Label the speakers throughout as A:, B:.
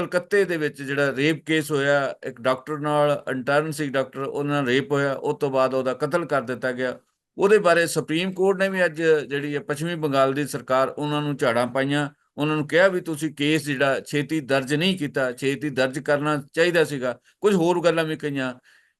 A: ਕਲਕੱਤੇ ਦੇ ਵਿੱਚ ਜਿਹੜਾ ਰੇਪ ਕੇਸ ਹੋਇਆ, ਇੱਕ ਡਾਕਟਰ ਨਾਲ, ਇੰਟਰਨ ਸੀ ਡਾਕਟਰ ਉਹਨਾਂ ਨਾਲ ਰੇਪ ਹੋਇਆ ਉਸ ਤੋਂ ਬਾਅਦ ਉਹਦਾ ਕਤਲ ਕਰ ਦਿੱਤਾ ਗਿਆ। ਉਹਦੇ ਬਾਰੇ ਸੁਪਰੀਮ ਕੋਰਟ ਨੇ ਵੀ ਅੱਜ ਜਿਹੜੀ ਹੈ ਪੱਛਮੀ ਬੰਗਾਲ ਦੀ ਸਰਕਾਰ ਉਹਨਾਂ ਨੂੰ ਝਾੜਾਂ ਪਾਈਆਂ। ਉਹਨਾਂ ਨੂੰ ਕਿਹਾ ਵੀ ਤੁਸੀਂ ਕੇਸ ਜਿਹੜਾ ਛੇਤੀ ਦਰਜ ਨਹੀਂ ਕੀਤਾ, ਛੇਤੀ ਦਰਜ ਕਰਨਾ ਚਾਹੀਦਾ ਸੀਗਾ। ਕੁਝ ਹੋਰ ਗੱਲਾਂ ਵੀ ਕਹੀਆਂ।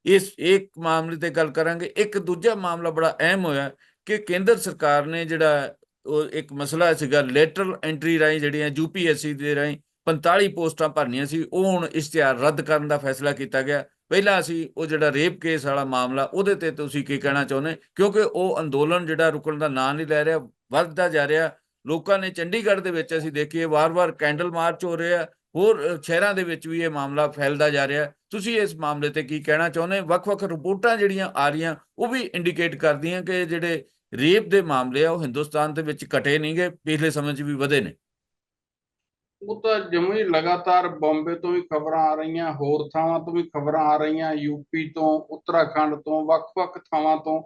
A: ਇਸ, ਇੱਕ ਮਾਮਲੇ ਤੇ ਗੱਲ ਕਰਾਂਗੇ। ਇੱਕ ਦੂਜਾ ਮਾਮਲਾ ਬੜਾ ਅਹਿਮ ਹੋਇਆ ਕਿ ਕੇਂਦਰ ਸਰਕਾਰ ਨੇ ਜਿਹੜਾ ਉਹ ਇੱਕ ਮਸਲਾ ਸੀਗਾ ਲੈਟਰਲ ਐਂਟਰੀ ਰਾਹੀਂ ਜਿਹੜੀਆਂ ਯੂਪੀਐਸਸੀ ਦੇ ਰਾਹੀਂ 45 ਪੋਸਟਾਂ ਭਰਨੀਆਂ ਸੀ, ਉਹ ਹੁਣ ਇਸ਼ਤਿਹਾਰ ਰੱਦ ਕਰਨ ਦਾ ਫੈਸਲਾ ਕੀਤਾ ਗਿਆ। ਪਹਿਲਾਂ ਅਸੀਂ ਉਹ ਜਿਹੜਾ ਰੇਪ ਕੇਸ ਵਾਲਾ ਮਾਮਲਾ, ਉਹਦੇ ਤੇ ਤੁਸੀਂ ਕੀ ਕਹਿਣਾ ਚਾਹੁੰਦੇ? ਕਿਉਂਕਿ ਉਹ ਅੰਦੋਲਨ ਜਿਹੜਾ ਰੁਕਣ ਦਾ ਨਾਂ ਨਹੀਂ ਲੈ ਰਿਹਾ, ਵੱਧਦਾ ਜਾ ਰਿਹਾ। ਲੋਕਾਂ ਨੇ ਚੰਡੀਗੜ੍ਹ ਦੇ ਵਿੱਚ ਅਸੀਂ ਦੇਖੀਏ, ਵਾਰ-ਵਾਰ ਕੈਂਡਲ ਮਾਰਚ ਹੋ ਰਿਹਾ, ਹੋਰ ਸ਼ਹਿਰਾਂ ਦੇ ਵਿੱਚ ਵੀ ਇਹ ਮਾਮਲਾ ਫੈਲਦਾ ਜਾ ਰਿਹਾ। ਤੁਸੀਂ ਇਸ ਮਾਮਲੇ ਤੇ ਕੀ ਕਹਿਣਾ ਚਾਹੁੰਦੇ? ਵੱਖ-ਵੱਖ ਰਿਪੋਰਟਾਂ ਜਿਹੜੀਆਂ ਆ ਰਹੀਆਂ, ਉਹ ਵੀ ਇੰਡੀਕੇਟ ਕਰਦੀਆਂ ਕਿ ਜਿਹੜੇ ਰੇਪ ਦੇ ਮਾਮਲੇ ਆ, ਉਹ ਹਿੰਦੁਸਤਾਨ ਦੇ ਵਿੱਚ ਘਟੇ ਨਹੀਂਗੇ, ਪਿਛਲੇ ਸਮੇਂ 'ਚ ਵੀ ਵਧੇ ਨੇ।
B: ਉਹ ਤਾਂ ਜੰਮੂ ਹੀ ਲਗਾਤਾਰ ਬੰਬੇ ਤੋਂ ਵੀ ਖਬਰਾਂ ਆ ਰਹੀਆਂ, ਹੋਰ ਥਾਵਾਂ ਤੋਂ ਵੀ ਖਬਰਾਂ ਆ ਰਹੀਆਂ ਯੂਪੀ ਤੋਂ, ਉੱਤਰਾਖੰਡ ਤੋਂ, ਵੱਖ-ਵੱਖ ਥਾਵਾਂ ਤੋਂ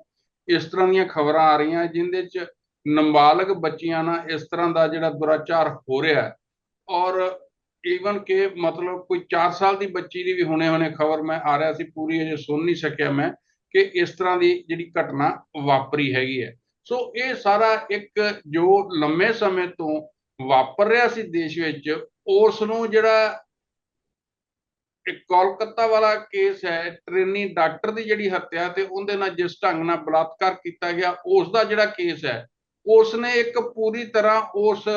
B: ਇਸ ਤਰ੍ਹਾਂ ਦੀਆਂ ਖਬਰਾਂ ਆ ਰਹੀਆਂ, ਜਿੰਦੇ 'ਚ ਨਾਬਾਲਗ ਬੱਚੀਆਂ ਨਾਲ ਇਸ ਤਰ੍ਹਾਂ ਦਾ ਜਿਹੜਾ ਦੁਰਾਚਾਰ ਹੋ ਰਿਹਾ ਔਰ ਈਵਨ ਕਿ ਮਤਲਬ ਕੋਈ 4 ਸਾਲ ਦੀ ਬੱਚੀ ਦੀ ਵੀ ਹੁਣੇ ਹੁਣੇ ਖਬਰ ਮੈਂ ਆ ਰਿਹਾ ਸੀ, ਪੂਰੀ ਅਜੇ ਸੁਣ ਨਹੀਂ ਸਕਿਆ ਮੈਂ ਕਿ ਇਸ ਤਰ੍ਹਾਂ ਦੀ ਜਿਹੜੀ ਘਟਨਾ ਵਾਪਰੀ ਹੈਗੀ ਹੈ। ਸੋ ਇਹ ਸਾਰਾ ਇੱਕ ਜੋ ਲੰਮੇ ਸਮੇਂ ਤੋਂ ਵਾਪਰ ਰਿਹਾ ਸੀ ਦੇਸ਼ ਵਿੱਚ ਉਸ ਨੂੰ ਜਿਹੜਾ ਇੱਕ ਕੋਲਕਾਤਾ ਵਾਲਾ ਕੇਸ ਹੈ, ਟ੍ਰੇਨੀ ਡਾਕਟਰ ਦੀ ਜਿਹੜੀ ਹੱਤਿਆ ਤੇ ਉਹਦੇ ਨਾਲ ਜਿਸ ਢੰਗ ਨਾਲ ਬਲਾਤਕਾਰ ਕੀਤਾ ਗਿਆ ਉਸ ਦਾ ਜਿਹੜਾ ਕੇਸ ਹੈ ਉਸ ਨੇ ਇੱਕ ਪੂਰੀ ਤਰ੍ਹਾਂ ਉਸ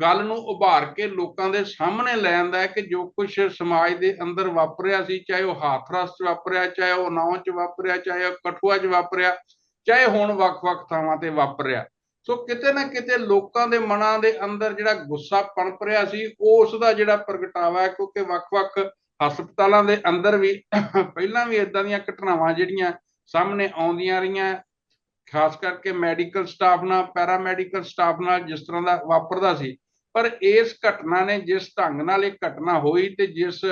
B: ਗੱਲ ਨੂੰ ਉਭਾਰ ਕੇ ਲੋਕਾਂ ਦੇ ਸਾਹਮਣੇ ਲੈ ਆਂਦਾ ਹੈ ਕਿ ਜੋ ਕੁਝ ਸਮਾਜ ਦੇ ਅੰਦਰ ਵਾਪਰਿਆ ਸੀ, ਚਾਹੇ ਉਹ ਹਾਥਰਸ 'ਚ ਵਾਪਰਿਆ, ਚਾਹੇ ਉਹ ਨੌਂ 'ਚ ਵਾਪਰਿਆ, ਚਾਹੇ ਉਹ ਕਠੂਆ 'ਚ ਵਾਪਰਿਆ, ਚਾਹੇ ਹੁਣ ਵੱਖ-ਵੱਖ ਥਾਵਾਂ ਤੇ ਵਾਪਰਿਆ ਸੋ ਕਿਤੇ ਨਾ ਕਿਤੇ ਲੋਕਾਂ ਦੇ ਮਨਾਂ ਦੇ ਅੰਦਰ ਜਿਹੜਾ ਗੁੱਸਾ ਪਣਪ ਰਿਹਾ ਸੀ, ਉਸ ਦਾ ਜਿਹੜਾ ਪ੍ਰਗਟਾਵਾ ਹੈ, ਕਿਉਂਕਿ ਵੱਖ-ਵੱਖ ਹਸਪਤਾਲਾਂ ਦੇ ਅੰਦਰ ਵੀ ਪਹਿਲਾਂ ਵੀ ਇਦਾਂ ਦੀਆਂ ਘਟਨਾਵਾਂ ਜਿਹੜੀਆਂ ਸਾਹਮਣੇ ਆਉਂਦੀਆਂ ਰਹੀਆਂ, ਖਾਸ ਕਰਕੇ ਮੈਡੀਕਲ ਸਟਾਫ ਨਾਲ, ਪੈਰਾਮੈਡੀਕਲ ਸਟਾਫ ਨਾਲ ਜਿਸ ਤਰ੍ਹਾਂ ਦਾ ਵਾਪਰਦਾ ਸੀ, ਪਰ ਇਸ ਘਟਨਾ ਨੇ ਜਿਸ ਢੰਗ ਨਾਲ ਇਹ ਘਟਨਾ ਹੋਈ ਤੇ ਜਿਸ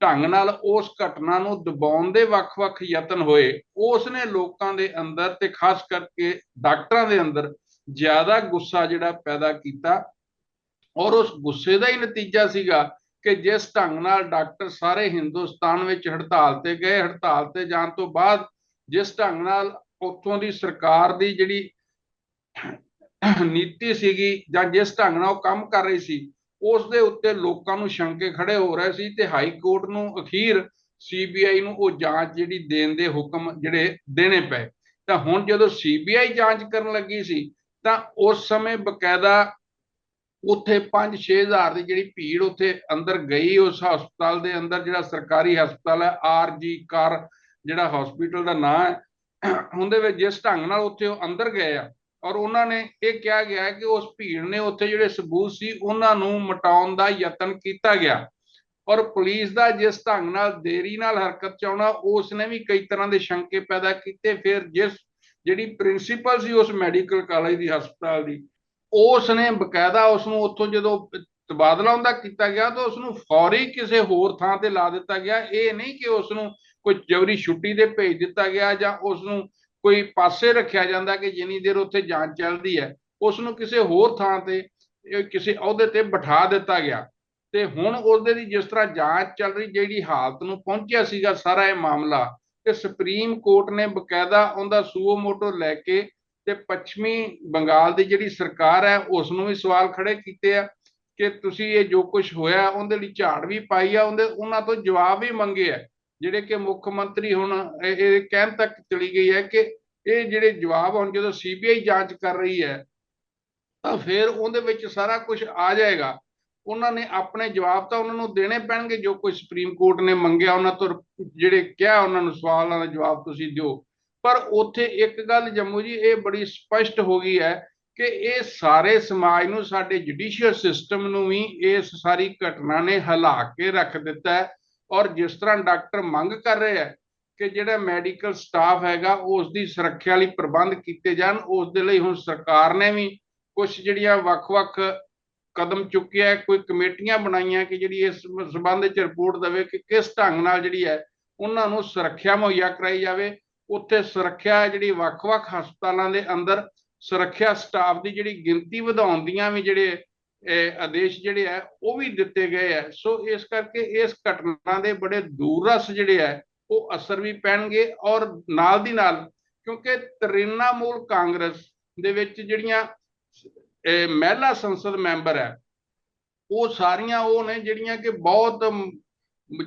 B: ਢੰਗ ਨਾਲ ਉਸ ਘਟਨਾ ਨੂੰ ਦਬਾਉਣ ਦੇ ਵੱਖ-ਵੱਖ ਯਤਨ ਹੋਏ, ਉਸ ਨੇ ਲੋਕਾਂ ਦੇ ਅੰਦਰ ਤੇ ਖਾਸ ਕਰਕੇ ਡਾਕਟਰਾਂ ਦੇ ਅੰਦਰ ਜ਼ਿਆਦਾ ਗੁੱਸਾ ਜਿਹੜਾ ਪੈਦਾ ਕੀਤਾ ਔਰ ਉਸ ਗੁੱਸੇ ਦਾ ਹੀ ਨਤੀਜਾ ਸੀਗਾ ਕਿ ਜਿਸ ਢੰਗ ਨਾਲ ਡਾਕਟਰ ਸਾਰੇ ਹਿੰਦੁਸਤਾਨ ਵਿੱਚ ਹੜਤਾਲ ਤੇ ਗਏ, ਹੜਤਾਲ ਤੇ ਜਾਣ ਤੋਂ ਬਾਅਦ ਜਿਸ ਢੰਗ ਨਾਲ ਉੱਥੋਂ ਦੀ ਸਰਕਾਰ ਦੀ ਜਿਹੜੀ ਨੀਤੀ ਸੀਗੀ ਜਾਂ ਜਿਸ ਢੰਗ ਨਾਲ ਉਹ ਕੰਮ ਕਰ ਰਹੀ ਸੀ, ਉਸ ਦੇ ਉੱਤੇ ਲੋਕਾਂ ਨੂੰ ਸ਼ੰਕੇ ਖੜੇ ਹੋ ਰਹੇ ਸੀ ਤੇ ਹਾਈ ਕੋਰਟ ਨੂੰ ਅਖੀਰ ਸੀਬੀਆਈ ਨੂੰ ਉਹ ਜਾਂਚ ਜਿਹੜੀ ਦੇਣ ਦੇ ਹੁਕਮ ਜਿਹੜੇ ਦੇਣੇ ਪਏ। ਤਾਂ ਹੁਣ ਜਦੋਂ ਸੀਬੀਆਈ ਜਾਂਚ ਕਰਨ ਲੱਗੀ ਸੀ ਤਾਂ ਉਸ ਸਮੇਂ ਬਕਾਇਦਾ ਉੱਥੇ 5-6 ਹਜ਼ਾਰ ਦੀ ਜਿਹੜੀ ਭੀੜ ਉੱਥੇ ਅੰਦਰ ਗਈ, ਉਸ ਹਸਪਤਾਲ ਦੇ ਅੰਦਰ ਜਿਹੜਾ ਸਰਕਾਰੀ ਹਸਪਤਾਲ ਹੈ ਆਰਜੀ ਕਰ ਜਿਹੜਾ ਹਸਪੀਟਲ ਦਾ ਨਾਮ ਹੈ, ਉਹਦੇ ਵਿੱਚ ਜਿਸ ਢੰਗ ਨਾਲ ਉੱਥੇ ਉਹ ਅੰਦਰ ਗਏ ਆ, ਔਰ ਉਹਨਾਂ ਨੇ ਇਹ ਕਿਹਾ ਗਿਆ ਕਿ ਉਸ ਭੀੜ ਨੇ ਉੱਥੇ ਜਿਹੜੇ ਸਬੂਤ ਸੀ, ਉਹਨਾਂ ਨੂੰ ਮਟਾਉਣ ਦਾ ਯਤਨ ਕੀਤਾ ਗਿਆ। ਔਰ ਪੁਲਿਸ ਦਾ ਜਿਸ ਢੰਗ ਨਾਲ ਦੇਰੀ ਨਾਲ ਹਰਕਤ ਚਾਉਣਾ ਉਸ ਨੇ ਵੀ ਕਈ ਤਰ੍ਹਾਂ ਦੇ ਸ਼ੰਕੇ ਪੈਦਾ ਕੀਤੇ, ਫਿਰ ਜਿਸ ਜਿਹੜੀ ਪ੍ਰਿੰਸੀਪਲ ਸੀ ਉਸ ਮੈਡੀਕਲ ਕਾਲਜ ਦੀ ਹਸਪਤਾਲ ਦੀ ਉਸ ਨੇ ਬਕਾਇਦਾ ਉਸ ਨੂੰ ਉੱਥੋਂ ਜਦੋਂ ਤਬਾਦਲਾ ਹੁੰਦਾ ਕੀਤਾ ਗਿਆ ਤਾਂ ਉਸ ਨੂੰ ਫੌਰੀ ਕਿਸੇ ਹੋਰ ਥਾਂ ਤੇ ਲਾ ਦਿੱਤਾ ਗਿਆ। ਇਹ ਨਹੀਂ ਕਿ ਉਸ ਨੂੰ ਕੋਈ ਜਬਰੀ ਛੁੱਟੀ ਤੇ ਭੇਜ ਦਿੱਤਾ ਗਿਆ ਜਾਂ ਉਸ ਨੂੰ ਕੋਈ ਪਾਸੇ ਰੱਖਿਆ ਜਾਂਦਾ ਕਿ ਜਿੰਨੀ ਦੇਰ ਉੱਥੇ ਜਾਂਚ ਚੱਲਦੀ ਹੈ। ਉਸ ਨੂੰ ਕਿਸੇ ਹੋਰ ਥਾਂ ਤੇ ਕਿਸੇ ਅਹੁਦੇ ਤੇ ਬਿਠਾ ਦਿੱਤਾ ਗਿਆ। ਤੇ ਹੁਣ ਉਹਦੇ ਦੀ ਜਿਸ ਤਰ੍ਹਾਂ ਜਾਂਚ ਚੱਲ ਰਹੀ, ਜਿਹੜੀ ਹਾਲਤ ਨੂੰ ਪਹੁੰਚਿਆ ਸੀਗਾ ਸਾਰਾ ਇਹ ਮਾਮਲਾ ਤੇ ਸੁਪਰੀਮ ਕੋਰਟ ਨੇ ਬਕਾਇਦਾ ਉਹਦਾ ਸੂਓ ਮੋਟੋ ਲੈ ਕੇ ਤੇ ਪੱਛਮੀ ਬੰਗਾਲ ਦੀ ਜਿਹੜੀ ਸਰਕਾਰ ਹੈ ਉਸ ਨੂੰ ਵੀ ਸਵਾਲ ਖੜੇ ਕੀਤੇ ਆ ਕਿ ਤੁਸੀਂ ਇਹ ਜੋ ਕੁਝ ਹੋਇਆ, ਉਹਦੇ ਲਈ ਝਾੜ ਵੀ ਪਾਈ ਆ, ਉਹਦੇ ਉਹਨਾਂ ਤੋਂ ਜਵਾਬ ਵੀ ਮੰਗੇ ਆ, ਜਿਹੜੇ ਕਿ ਮੁੱਖ ਮੰਤਰੀ ਹੁਣ ਇਹ ਕਹਿਣ ਤੱਕ ਚਲੀ ਗਈ ਹੈ ਕਿ ਇਹ ਜਿਹੜੇ ਜਵਾਬ ਹੁਣ ਜਦੋਂ ਸੀਬੀਆਈ ਜਾਂਚ ਕਰ ਰਹੀ ਹੈ, ਤਾਂ ਫਿਰ ਉਹਦੇ ਵਿੱਚ ਸਾਰਾ ਕੁਝ ਆ ਜਾਏਗਾ। ਉਹਨਾਂ ਨੇ ਆਪਣੇ ਜਵਾਬ ਤਾਂ ਉਹਨਾਂ ਨੂੰ ਦੇਣੇ ਪੈਣਗੇ, ਜੋ ਕੋਈ ਸੁਪਰੀਮ ਕੋਰਟ ਨੇ ਮੰਗਿਆ, ਉਹਨਾਂ ਤੋਂ ਜਿਹੜੇ ਕਿਹਾ ਉਹਨਾਂ ਨੂੰ ਸਵਾਲਾਂ ਦਾ ਜਵਾਬ ਤੁਸੀਂ ਦਿਓ। ਪਰ ਉੱਥੇ ਇੱਕ ਗੱਲ ਜੰਮੂ ਜੀ, ਇਹ ਬੜੀ ਸਪਸ਼ਟ ਹੋ ਗਈ ਹੈ ਕਿ ਇਹ ਸਾਰੇ ਸਮਾਜ ਨੂੰ, ਸਾਡੇ ਜੁਡੀਸ਼ੀਅਲ ਸਿਸਟਮ ਨੂੰ ਵੀ ਇਸ ਸਾਰੀ ਘਟਨਾ ਨੇ ਹਿਲਾ ਕੇ ਰੱਖ ਦਿੱਤਾ ਹੈ। ਔਰ ਜਿਸ ਤਰ੍ਹਾਂ ਡਾਕਟਰ ਮੰਗ ਕਰ ਰਹੇ ਹੈ ਕਿ ਜਿਹੜਾ ਮੈਡੀਕਲ ਸਟਾਫ ਹੈਗਾ, ਉਸ ਦੀ ਸੁਰੱਖਿਆ ਲਈ ਪ੍ਰਬੰਧ ਕੀਤੇ ਜਾਣ, ਉਸ ਦੇ ਲਈ ਹੁਣ ਸਰਕਾਰ ਨੇ ਵੀ ਕੁਝ ਜਿਹੜੀਆਂ ਵੱਖ-ਵੱਖ ਕਦਮ ਚੁੱਕਿਆ ਕੋਈ ਕਮੇਟੀਆਂ ਬਣਾਈਆਂ ਕਿ ਜਿਹੜੀ ਇਸ ਸਬੰਧ ਵਿੱਚ ਰਿਪੋਰਟ ਦੇਵੇ ਕਿ ਕਿਸ ਢੰਗ ਨਾਲ ਜਿਹੜੀ ਹੈ ਉਹਨਾਂ ਨੂੰ ਸੁਰੱਖਿਆ ਮੁਹੱਈਆ ਕਰਾਈ ਜਾਵੇ। ਉੱਥੇ ਸੁਰੱਖਿਆ ਜਿਹੜੀ ਵੱਖ-ਵੱਖ ਹਸਪਤਾਲਾਂ ਦੇ ਅੰਦਰ ਸੁਰੱਖਿਆ ਸਟਾਫ ਦੀ ਜਿਹੜੀ ਗਿਣਤੀ ਵਧਾਉਣ ਦੀਆਂ ਵੀ ਜਿਹੜੇ, ਇਹ ਆਦੇਸ਼ ਜਿਹੜੇ ਆ ਉਹ ਵੀ ਦਿੱਤੇ ਗਏ ਆ ਸੋ ਇਸ ਕਰਕੇ ਇਸ ਘਟਨਾ ਦੇ ਬੜੇ ਦੂਰ ਰਸ ਜਿਹੜੇ ਆ ਉਹ ਅਸਰ ਵੀ ਪੈਣਗੇ ਔਰ ਨਾਲ ਦੀ ਨਾਲ ਕਿਉਂਕਿ ਤ੍ਰਿਣਮੂਲ ਕਾਂਗਰਸ ਦੇ ਵਿੱਚ ਜਿਹੜੀਆਂ ਮਹਿਲਾ ਸੰਸਦ ਮੈਂਬਰ ਹੈ। ਉਹ ਸਾਰੀਆਂ ਉਹ ਨੇ ਜਿਹੜੀਆਂ ਕਿ ਬਹੁਤ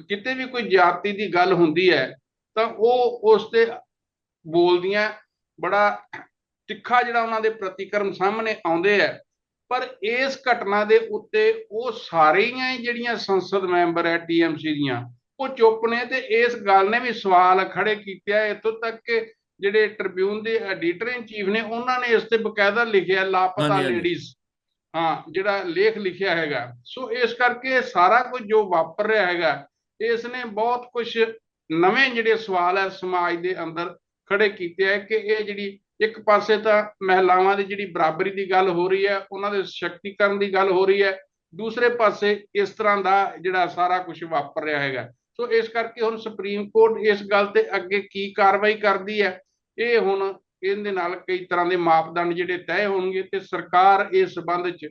B: ਕਿਤੇ ਵੀ ਕੋਈ ਜਾਤੀ ਦੀ ਗੱਲ ਹੁੰਦੀ ਹੈ, ਤਾਂ ਉਹ ਉਸ ਤੇ ਬੋਲਦੀਆਂ। ਬੜਾ ਤਿੱਖਾ ਜਿਹੜਾ ਉਹਨਾਂ ਦੇ ਪ੍ਰਤੀਕਰਮ ਸਾਹਮਣੇ ਆਉਂਦੇ ਆ ਪਰ ਇਸ ਘਟਨਾ ਦੇ ਉੱਤੇ ਉਹ ਸਾਰੀਆਂ ਹੀ ਜਿਹੜੀਆਂ ਸੰਸਦ ਮੈਂਬਰ ਹੈ ਟੀਐਮਸੀ ਦੀਆਂ, ਉਹ ਚੁੱਪ ਨੇ ਤੇ ਇਸ ਗੱਲ ਨੇ ਵੀ ਸਵਾਲ ਖੜੇ ਕੀਤੇ ਆ ਇੱਥੋਂ ਤੱਕ ਕਿ ਜਿਹੜੇ ਟ੍ਰਿਬਿਊਨ ਦੇ ਐਡੀਟਰ ਇਨ ਚੀਫ ਨੇ ਉਹਨਾਂ ਨੇ ਇਸ ਤੇ ਬਕਾਇਦਾ ਲਿਖਿਆ ਲਾਪਤਾ। ਲੇਡੀਜ਼ ਹਾਂ ਜਿਹੜਾ ਲੇਖ ਲਿਖਿਆ ਹੈਗਾ। ਸੋ ਇਸ ਕਰਕੇ ਸਾਰਾ ਕੁਝ ਜੋ ਵਾਪਰ ਰਿਹਾ ਹੈਗਾ ਇਸ ਨੇ ਬਹੁਤ ਕੁਝ ਨਵੇਂ ਜਿਹੜੇ ਸਵਾਲ ਹੈ ਸਮਾਜ ਦੇ ਅੰਦਰ ਖੜੇ ਕੀਤੇ ਆ ਕਿ ਇਹ ਜਿਹੜੀ ਇੱਕ ਪਾਸੇ ਤਾਂ ਮਹਿਲਾਵਾਂ ਦੀ ਜਿਹੜੀ ਬਰਾਬਰੀ ਦੀ ਗੱਲ ਹੋ ਰਹੀ ਹੈ ਉਹਨਾਂ ਦੇ ਸ਼ਕਤੀਕਰਨ ਦੀ ਗੱਲ ਹੋ ਰਹੀ ਹੈ ਦੂਸਰੇ ਪਾਸੇ ਇਸ ਤਰ੍ਹਾਂ ਦਾ ਜਿਹੜਾ ਸਾਰਾ ਕੁਝ ਵਾਪਰ ਰਿਹਾ ਹੈਗਾ। ਸੋ ਇਸ ਕਰਕੇ ਹੁਣ ਸੁਪਰੀਮ ਕੋਰਟ ਇਸ ਗੱਲ ਤੇ ਅੱਗੇ ਕੀ ਕਾਰਵਾਈ ਕਰਦੀ ਹੈ ਇਹ ਹੁਣ ਇਹਦੇ ਨਾਲ ਕਈ ਤਰ੍ਹਾਂ ਦੇ ਮਾਪਦੰਡ ਜਿਹੜੇ ਤੈਅ ਹੋਣਗੇ ਤੇ ਸਰਕਾਰ ਇਸ ਸੰਬੰਧ 'ਚ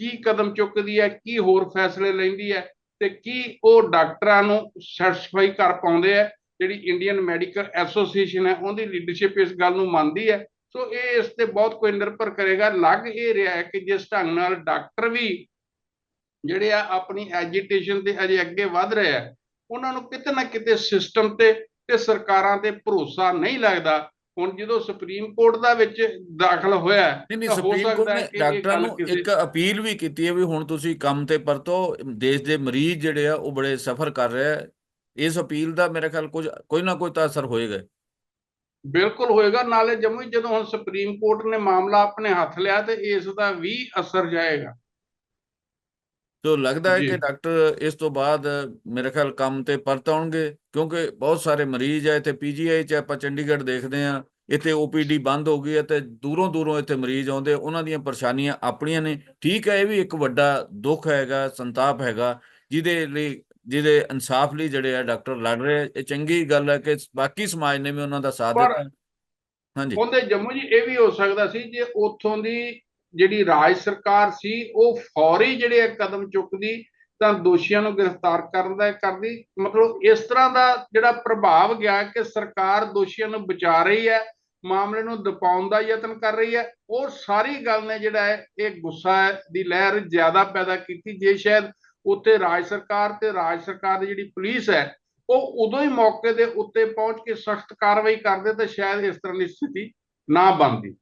B: ਕੀ ਕਦਮ ਚੁੱਕਦੀ ਹੈ, ਕੀ ਹੋਰ ਫੈਸਲੇ ਲੈਂਦੀ ਹੈ ਤੇ ਕੀ ਉਹ ਡਾਕਟਰਾਂ ਨੂੰ ਸੈਟੀਸਫਾਈ ਕਰ ਪਾਉਂਦੇ ਆ ਜਿਹੜੀ ਇੰਡੀਅਨ ਮੈਡੀਕਲ ਐਸੋਸੀਏਸ਼ਨ ਹੈ, ਉਹਦੀ ਲੀਡਰਸ਼ਿਪ ਇਸ ਗੱਲ ਨੂੰ ਮੰਨਦੀ ਹੈ। ਸੋ ਇਹ ਇਸ ਤੇ ਬਹੁਤ ਕੋਈ ਨਿਰਭਰ ਕਰੇਗਾ। ਲੱਗ ਇਹ ਰਿਹਾ ਹੈ ਕਿ ਜਿਸ ਢੰਗ ਨਾਲ ਡਾਕਟਰ ਵੀ ਜਿਹੜੇ ਆ ਆਪਣੀ ਐਜੀਟੇਸ਼ਨ ਤੇ ਅਜੇ ਅੱਗੇ ਵਧ ਰਹੇ ਆ ਉਹਨਾਂ ਨੂੰ ਕਿਤੇ ਨਾ ਕਿਤੇ ਸਿਸਟਮ ਤੇ ਤੇ ਸਰਕਾਰਾਂ ਤੇ ਭਰੋਸਾ ਨਹੀਂ ਲੱਗਦਾ। ਹੁਣ ਜਦੋਂ ਸੁਪਰੀਮ ਕੋਰਟ ਦਾ ਵਿੱਚ ਦਾਖਲ ਹੋਇਆ
A: ਨਹੀਂ ਨਹੀਂ ਸੁਪਰੀਮ ਕੋਰਟ ਨੇ ਡਾਕਟਰਾਂ ਨੂੰ ਇੱਕ ਅਪੀਲ ਵੀ ਕੀਤੀ ਹੈ ਵੀ ਹੁਣ ਤੁਸੀਂ ਕੰਮ ਤੇ ਪਰਤੋ ਦੇਸ਼ ਦੇ ਮਰੀਜ਼ ਜਿਹੜੇ ਆ ਉਹ ਬੜੇ ਸਫਰ ਕਰ ਰਹੇ ਆ। ਇਸ ਅਪੀਲ ਦਾ ਮੇਰੇ ਖਿਆਲ ਕੁਝ ਕੋਈ ਨਾ ਕੋਈ ਤਾਂ ਅਸਰ ਹੋਏਗਾ।
B: ਬਿਲਕੁਲ ਹੋਏਗਾ ਨਾਲੇ ਜੰਮੂ ਜਦੋਂ ਹੁਣ ਸੁਪਰੀਮ ਕੋਰਟ ਨੇ ਮਾਮਲਾ ਆਪਣੇ ਹੱਥ ਲਿਆ ਤੇ ਇਸ ਦਾ ਵੀ ਅਸਰ ਜਾਏਗਾ।
A: ਤੋ ਲੱਗਦਾ ਹੈ। ਕਿ ਡਾਕਟਰ ਇਸ ਤੋਂ ਬਾਅਦ ਮੇਰੇ ਖਿਆਲ ਕੰਮ ਤੇ ਪਰਤ ਆਉਣਗੇ ਕਿਉਂਕਿ ਬਹੁਤ ਸਾਰੇ ਮਰੀਜ਼ ਆ ਇੱਥੇ ਪੀਜੀਆਈ ਚ ਆਪਾਂ ਚੰਡੀਗੜ੍ਹ ਦੇਖਦੇ ਆ ਇੱਥੇ ਓਪੀਡੀ ਬੰਦ ਹੋ ਗਈ ਹੈ ਤੇ ਦੂਰੋਂ ਦੂਰੋਂ ਇੱਥੇ ਮਰੀਜ਼ ਆਉਂਦੇ ਉਹਨਾਂ ਦੀਆਂ ਪਰੇਸ਼ਾਨੀਆਂ ਆਪਣੀਆਂ ਨੇ ਠੀਕ ਹੈ ਇਹ ਵੀ ਇੱਕ ਵੱਡਾ ਦੁੱਖ ਹੈਗਾ ਸੰਤਾਪ ਹੈਗਾ ਜਿਹਦੇ ਲਈ ਜਿਹਦੇ ਇਨਸਾਫ ਲਈ ਜਿਹੜੇ ਆ ਡਾਕਟਰ ਲੜ ਰਹੇ ਆ। ਇਹ ਚੰਗੀ ਗੱਲ ਹੈ ਕਿ ਬਾਕੀ ਸਮਾਜ ਨੇ ਵੀ ਉਹਨਾਂ ਦਾ ਸਾਥ ਦਿੱਤਾ ਹਾਂਜੀ
B: ਉਹਦੇ ਜੰਮੂ ਜੀ ਇਹ ਵੀ ਹੋ ਸਕਦਾ ਸੀ ਜੇ ਉੱਥੋਂ ਦੀ ਜਿਹੜੀ ਰਾਜ ਸਰਕਾਰ ਸੀ, ਉਹ ਫੌਰੀ ਜਿਹੜੇ ਆ ਕਦਮ ਚੁੱਕਦੀ, ਤਾਂ ਦੋਸ਼ੀਆਂ ਨੂੰ ਗ੍ਰਿਫਤਾਰ ਕਰਨ ਦਾ ਕਰਦੀ। ਮਤਲਬ ਇਸ ਤਰ੍ਹਾਂ ਦਾ ਜਿਹੜਾ ਪ੍ਰਭਾਵ ਗਿਆ ਕਿ ਸਰਕਾਰ ਦੋਸ਼ੀਆਂ ਨੂੰ ਬਚਾ ਰਹੀ ਹੈ, ਮਾਮਲੇ ਨੂੰ ਦਬਾਉਣ ਦਾ ਯਤਨ ਕਰ ਰਹੀ ਹੈ ਉਹ ਸਾਰੀ ਗੱਲ ਨੇ ਜਿਹੜਾ ਹੈ, ਇਹ ਗੁੱਸਾ ਦੀ ਲਹਿਰ ਜ਼ਿਆਦਾ ਪੈਦਾ ਕੀਤੀ, ਜੇ ਸ਼ਾਇਦ ਉੱਥੇ ਰਾਜ ਸਰਕਾਰ ਤੇ ਰਾਜ ਸਰਕਾਰ ਦੀ ਜਿਹੜੀ ਪੁਲਿਸ ਹੈ, ਉਹ ਉਦੋਂ ਹੀ ਮੌਕੇ ਦੇ ਉੱਤੇ ਪਹੁੰਚ ਕੇ ਸਖਤ ਕਾਰਵਾਈ ਕਰਦੇ, ਤਾਂ ਸ਼ਾਇਦ ਇਸ ਤਰ੍ਹਾਂ ਦੀ ਸਥਿਤੀ ਨਾ ਬਣਦੀ।